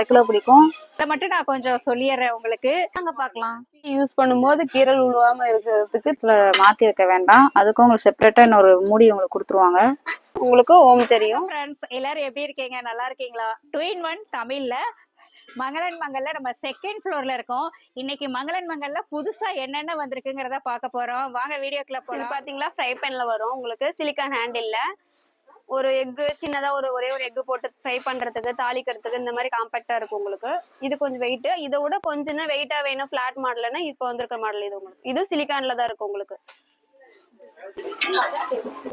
அரை கிலோ பிடிக்கும். இதை மட்டும் நான் கொஞ்சம் சொல்லிடுறேன் உங்களுக்கு. அங்க பார்க்கலாம். யூஸ் பண்ணும்போது கீரல் உழுவாம இருக்கிறதுக்கு இதுல மாத்தி வைக்க வேண்டாம். அதுக்கும் உங்களுக்கு செப்பரேட்டா இன்னொரு மூடி உங்களுக்கு கொடுத்துருவாங்க. உங்களுக்கு ஓம் தெரியும். ஃப்ரெண்ட்ஸ் எல்லாரும் எப்படி இருக்கீங்க? நல்லா இருக்கீங்களா? டூ இன் ஒன் தமிழ்ல. மங்களன் மங்கல்ல நம்ம செகண்ட் ஃப்ளோர்ல இருக்கோம். இன்னைக்கு மங்களன் மங்கல்ல புதுசா என்னென்ன வந்திருக்குங்கிறத பார்க்க போறோம். வாங்க வீடியோக்குள்ள போலாம். பாத்தீங்களா? ஃப்ரை பேன்ல வரும். உங்களுக்கு சிலிக்கான் ஹேண்டில்ல ஒரு எக்கு சின்னதா ஒரு ஒரே ஒரு எக்கு போட்டு ஃப்ரை பண்றதுக்கு தாளிக்கிறதுக்கு இந்த மாதிரி காம்பாக்டா இருக்கும் உங்களுக்கு. இது கொஞ்சம் வெயிட் இதை விட கொஞ்சம் வெயிட்டா வேணும் பிளாட் மாடல்னா இப்போ வந்திருக்க மாடல் இது உங்களுக்கு. இது சிலிக்கான்ல தான் இருக்கும் உங்களுக்கு.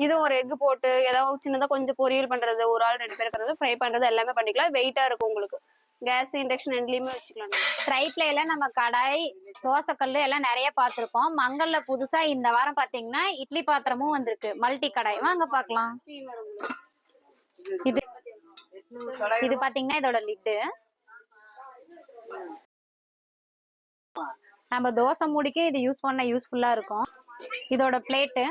இது ஒரு எக் போட்டு ஏதாவது சின்னதா கொஞ்சம் பொரியல் பண்றது ஒரு ஆள் ரெண்டு பேர் இருக்கிறது ஃப்ரை பண்றது எல்லாமே பண்ணிக்கலாம். வெயிட்டா இருக்கும் உங்களுக்கு. கேஸ் இண்டக்ஷன் ரெண்டுலயுமே வச்சுக்கலாம். நம்ம. நம்ம கடாய் தோசைக்கல்லு எல்லாம் நிறைய பார்த்திருக்கோம். மங்கல்ல புதுசா இந்த வாரம் பாத்தீங்கன்னா இட்லி பாத்திரமும் வந்திருக்கு. மல்டி கடாய். வாங்க பாக்கலாம் இது இது பாத்தீங்கன்னா இதோட லிட்டு. நம்ம தோசை மூடிக்கு இது யூஸ் பண்ண யூஸ்ஃபுல்லா இருக்கும். இதோட பிளேட்டு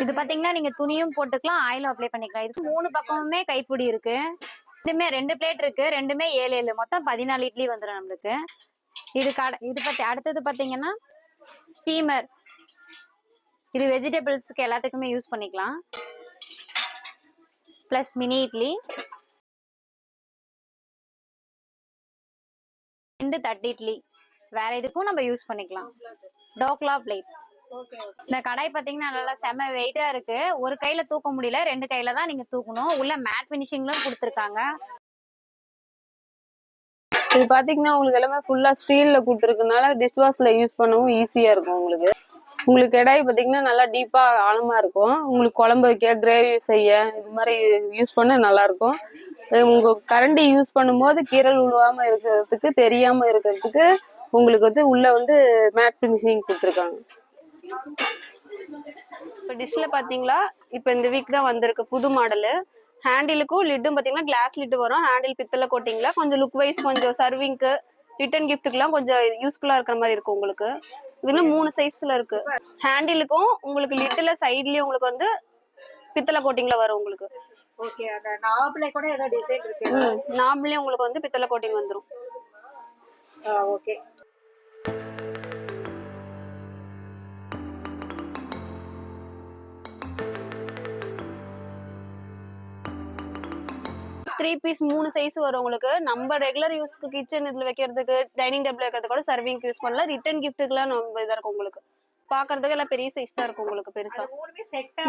இது பாத்தீங்கன்னா நீங்க துணியும் போட்டுக்கலாம். ஆயிலும் அப்ளை பண்ணிக்கலாம். இதுக்கு மூணு பக்கமுமே கைப்பிடி இருக்கு. ரெண்டுமே ரெண்டு பிளேட் இருக்கு. ரெண்டுமே ஏழு ஏழு. மொத்தம் பதினாலு இட்லி வந்துடும் நம்மளுக்கு. இது கடை இது பத்தி அடுத்தது பாத்தீங்கன்னா ஸ்டீமர் இது வெஜிடபிள்ஸ்க்கு எல்லாத்துக்குமே யூஸ் பண்ணிக்கலாம். Plus mini idli. ரெண்டு தட்டு இட்லி. வேற எதுக்கும் நம்ம யூஸ் பண்ணிக்கலாம். டோக்லா பிளேட் இந்த கடாய் பாத்தீங்கன்னா நல்லா செம வெயிட்டா இருக்கு. ஒரு கையில தூக்க முடியல ரெண்டு கையில தான் நீங்க தூக்கணும். உள்ள மேட் பினிஷிங்லும் கொடுத்துருக்காங்க. இது பாத்தீங்கன்னா உங்களுக்கு எல்லாமே ஃபுல்லா ஸ்டீல்ல கொடுத்துருக்கனால டிஷ்வாஷ்ல யூஸ் பண்ணவும் ஈஸியா இருக்கும் உங்களுக்கு. உங்களுக்கு கடாய் பாத்தீங்கன்னா நல்லா டீப்பா ஆழமா இருக்கும். உங்களுக்கு குழம்பு வைக்க கிரேவி செய்ய இது மாதிரி யூஸ் பண்ண நல்லா இருக்கும். உங்க கரண்டி யூஸ் பண்ணும்போது கீரல் உழுவாம இருக்கிறதுக்கு தெரியாம இருக்கிறதுக்கு உங்களுக்கு வந்து உள்ள வந்து மேட் பினிஷிங் கொடுத்துருக்காங்க. இப்போ டிஷ்ல பாத்தீங்களா? இப்போ இந்த வீக் தான் வந்திருக்கு புது மாடலு ஹேண்டிலுக்கும் லிட்டும் பாத்தீங்கன்னா கிளாஸ் லிட் வரும். ஹேண்டில் பித்தளை கோட்டிங்ல கொஞ்சம் லுக் வைஸ் கொஞ்சம் சர்விங்க்கு ரிட்டன் கிஃப்ட்டுக்குலாம் கொஞ்சம் யூஸ்ஃபுல்லா இருக்கிற மாதிரி இருக்கும் உங்களுக்கு. இதுல மூணு சைஸ்ல இருக்கு. ஹேண்டிலுக்கும் உங்களுக்கு லிட்டில் சைட்லயும் உங்களுக்கு வந்து பித்தளை கோட்டிங்ல வரும் உங்களுக்கு. ஓகே நாப்ல கூட ஏதோ டிசைன் இருக்கு. நார்மலி உங்களுக்கு வந்து பித்தளை கோட்டிங் வந்துரும். ஓகே த்ரீ பீஸ் மூணு சைஸ் வரும் உங்களுக்கு. நம்ம ரெகுலர் யூஸ்க்கு கிச்சன் இதுல வைக்கிறதுக்கு டைனிங் டேபிள் வைக்கிறதுக்கு கூட சர்விங் யூஸ் பண்ணலாம். ரிட்டன் கிஃப்ட்டுக்குலாம் நம்ம இதா இருக்கும் உங்களுக்கு. பாக்குறதுக்கு எல்லாம் பெரிய சைஸ் தான் இருக்கும் உங்களுக்கு பெருசா.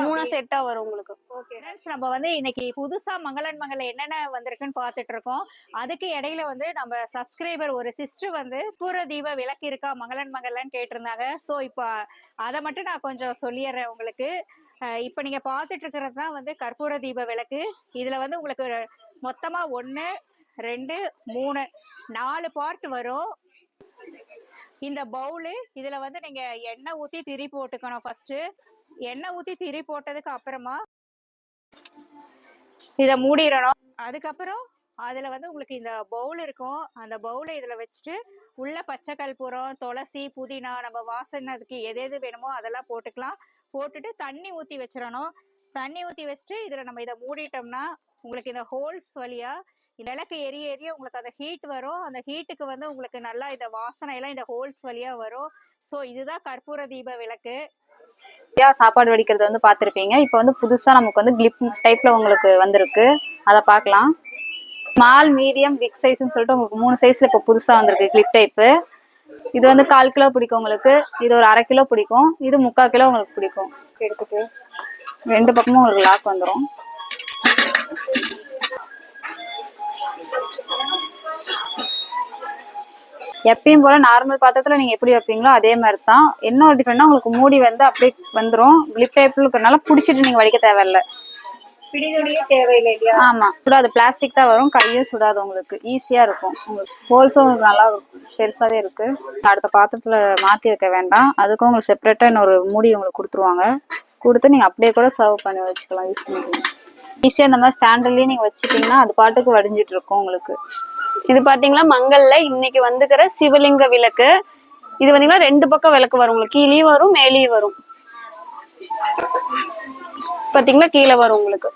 மூணு செட்டா வரும் உங்களுக்கு. ஓகே நம்ம வந்து இன்னைக்கு புதுசா மங்களன் மங்கல என்னென்ன வந்திருக்குன்னு பார்த்துட்டு இருக்கோம். அதுக்கு இடையில வந்து நம்ம சப்ஸ்கிரைபர் ஒரு சிஸ்டர் வந்து பூர தீப விளக்கு இருக்கா? மங்களன் மங்கல்லன்னு கேட்டிருந்தாங்க. ஸோ இப்போ அதை மட்டும் நான் கொஞ்சம் சொல்லிடுறேன் உங்களுக்கு. இப்போ நீங்க பார்த்துட்டு இருக்கிறது தான் வந்து கற்பூர தீப விளக்கு. இதுல வந்து உங்களுக்கு மொத்தமா ஒன்று ரெண்டு மூணு நாலு பார்ட் வரும். இந்த பவுலு இதுல வந்து நீங்க எண்ணெய் ஊத்தி திரி போட்டுக்கணும் ஃபர்ஸ்ட் எண்ணெய் ஊத்தி திரி போட்டதுக்கு அப்புறமா இத மூடிடணும். அதுக்கப்புறம் அதுல வந்து உங்களுக்கு இந்த பவுல் இருக்கும். அந்த பவுலை இதுல வச்சுட்டு உள்ள பச்சை கற்பூரம் துளசி புதினா நம்ம வாசனதுக்கு எது எது வேணுமோ அதெல்லாம் போட்டுக்கலாம். போட்டுட்டு தண்ணி ஊத்தி வச்சிடணும். தண்ணி ஊற்றி வச்சுட்டு இதில் நம்ம இதை மூடிட்டோம்னா உங்களுக்கு இந்த ஹோல்ஸ் வழியாக விளக்கு எரிய எரிய உங்களுக்கு அந்த ஹீட் வரும். அந்த ஹீட்டுக்கு வந்து உங்களுக்கு நல்லா இந்த வாசனை எல்லாம் இந்த ஹோல்ஸ் வழியாக வரும். ஸோ இதுதான் கற்பூர தீப விளக்கு. சாப்பாடு வடிக்கிறது வந்து பார்த்துருப்பீங்க. இப்போ வந்து புதுசாக நமக்கு வந்து கிளிப் டைப்பில் உங்களுக்கு வந்திருக்கு. அதை பார்க்கலாம். ஸ்மால் மீடியம் பிக் சைஸ்ன்னு சொல்லிட்டு உங்களுக்கு மூணு சைஸில் இப்போ புதுசாக வந்திருக்கு கிளிப் டைப்பு இது வந்து கால் கிலோ பிடிக்கும் உங்களுக்கு. இது ஒரு அரை கிலோ பிடிக்கும். இது முக்கால் கிலோ உங்களுக்கு பிடிக்கும். எடுத்துட்டு. ரெண்டு பக்கமும் உங்களுக்கு லாக் வந்துடும் எப்பயும் போல நார்மல் பாத்திரத்துல நீங்க எப்படி வைப்பீங்களோ அதே மாதிரி தான் என்ன ஒரு டிஃப்ரெண்ட்னா உங்களுக்கு மூடி வந்து அப்படியே வந்துரும். கிளிப் டைப்ல இருக்கிறனால புடிச்சிட்டு நீங்க வடிக்க தேவையில்ல. ஆமா. சுடாது. பிளாஸ்டிக் தான் வரும். கையும் சுடாது உங்களுக்கு. ஈஸியா இருக்கும். ஹோல்ஸும் உங்களுக்கு நல்லா பெருசாவே இருக்கு. அடுத்த பாத்திரத்துல மாத்தி வைக்க வேண்டாம். அதுக்கும் உங்களுக்கு செப்பரேட்டா இன்னொரு மூடி உங்களுக்கு கொடுத்துருவாங்க. கொடுத்து நீங்கள் அப்படியே கூட சர்வ் பண்ணி வச்சுக்கலாம் யூஸ் பண்ணிக்கலாம். ஈஸியாக இந்த மாதிரி ஸ்டாண்டர்ட்லேயே நீங்கள் வச்சுட்டிங்கன்னா அது பாட்டுக்கு வடிஞ்சிட்டு இருக்கும் உங்களுக்கு. இது பார்த்தீங்களா மங்கல்ல இன்னைக்கு வந்துக்கிற சிவலிங்க விளக்கு. இது பாத்தீங்கன்னா ரெண்டு பக்கம் விளக்கு வரும் உங்களுக்கு. கீழேயும் வரும் மேலேயும் வரும். பார்த்தீங்களா கீழே வரும் உங்களுக்கு.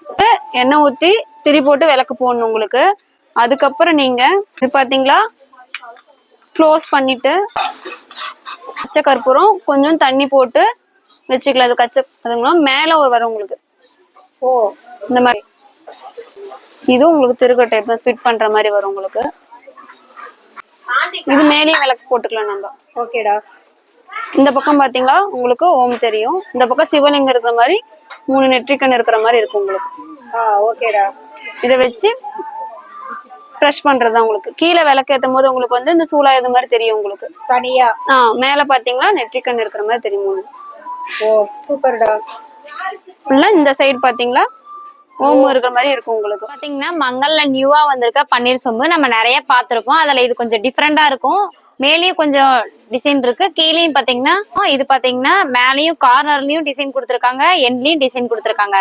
எண்ணெய் ஊற்றி திரி போட்டு விளக்கு போடணும் உங்களுக்கு. அதுக்கப்புறம் நீங்கள் இது பார்த்தீங்களா க்ளோஸ் பண்ணிட்டு பச்சை கற்பூரம் கொஞ்சம் தண்ணி போட்டு வச்சுக்கலாம். அது கச்ச அதுங்களா மேல ஒரு வரும் உங்களுக்கு. ஓ. இந்த மாதிரி. இது உங்களுக்கு திருக்க டைப் ஃபிட் பண்ற மாதிரி வரும் உங்களுக்கு. இது மேலேயும் விளக்கு போட்டுக்கலாம் நம்ம. ஓகேடா இந்த பக்கம் பாத்தீங்களா? உங்களுக்கு ஓம் தெரியும். இந்த பக்கம் சிவலிங்கம் இருக்கிற மாதிரி மூணு நெற்றிக்கண் இருக்கிற மாதிரி இருக்கும் உங்களுக்கு. ஓகேடா இதை வச்சு ப்ரெஷ் பண்றது உங்களுக்கு. கீழே விளக்கு ஏத்தும் போது உங்களுக்கு வந்து இந்த சூலாயுதம் மாதிரி தெரியும் உங்களுக்கு. தனியா. ஆ மேல பாத்தீங்களா? நெற்றிக்கண் இருக்கிற மாதிரி தெரியும் உங்களுக்கு. ஓ சூப்பர்டா. ஃபுல்லா இந்த சைடு பாத்தீங்களா? ஓம் இருக்கிற மாதிரி இருக்கும் உங்களுக்கு. பாத்தீங்கன்னா மங்கல்ல நியூவா வந்திருக்க பன்னீர் சொம்பு நம்ம நிறைய பார்த்திருப்போம் அதுல இது கொஞ்சம் டிஃப்ரெண்டா இருக்கும். மேலேயும் கொஞ்சம் டிசைன் இருக்கு. கீழேயும் பாத்தீங்கன்னா இது பாத்தீங்கன்னா மேலேயும் கார்னர்லயும் டிசைன் கொடுத்துருக்காங்க. எண்ட்லயும் டிசைன் கொடுத்துருக்காங்க.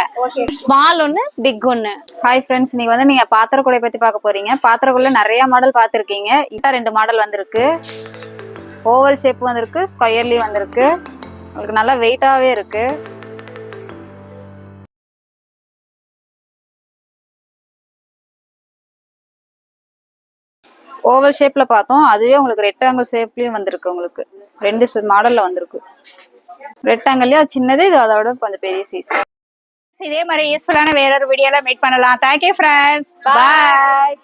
ஸ்மால் ஒன்னு பிக் ஒன்னு ஹாய் ஃப்ரெண்ட்ஸ் இன்னைக்கு வந்து நீங்க பாத்திரக்குடை பத்தி பார்க்க போறீங்க. பாத்திரக்குள்ள நிறைய மாடல் பார்த்துருக்கீங்க இப்போ ரெண்டு மாடல் வந்திருக்கு. ஓவல் ஷேப் வந்திருக்கு ஸ்கொயர்லி வந்திருக்கு. உங்களுக்கு நல்லா வெயிட்டாவே இருக்கு. ஓவல் ஷேப்ல பார்த்தோம். அதுவே உங்களுக்கு ரெக்டாங்கிள் ஷேப்லயும் வந்திருக்கு உங்களுக்கு. ரெண்டு மாடல்ல வந்திருக்கு. ரெக்டாங்கிள்லயே அது சின்னது இது அதோட கொஞ்சம் பெரிய சைஸ் இதே மாதிரி யூஸ்ஃபுல்லான வேற ஒரு வீடியோல மீட் பண்ணலாம். Thank you friends bye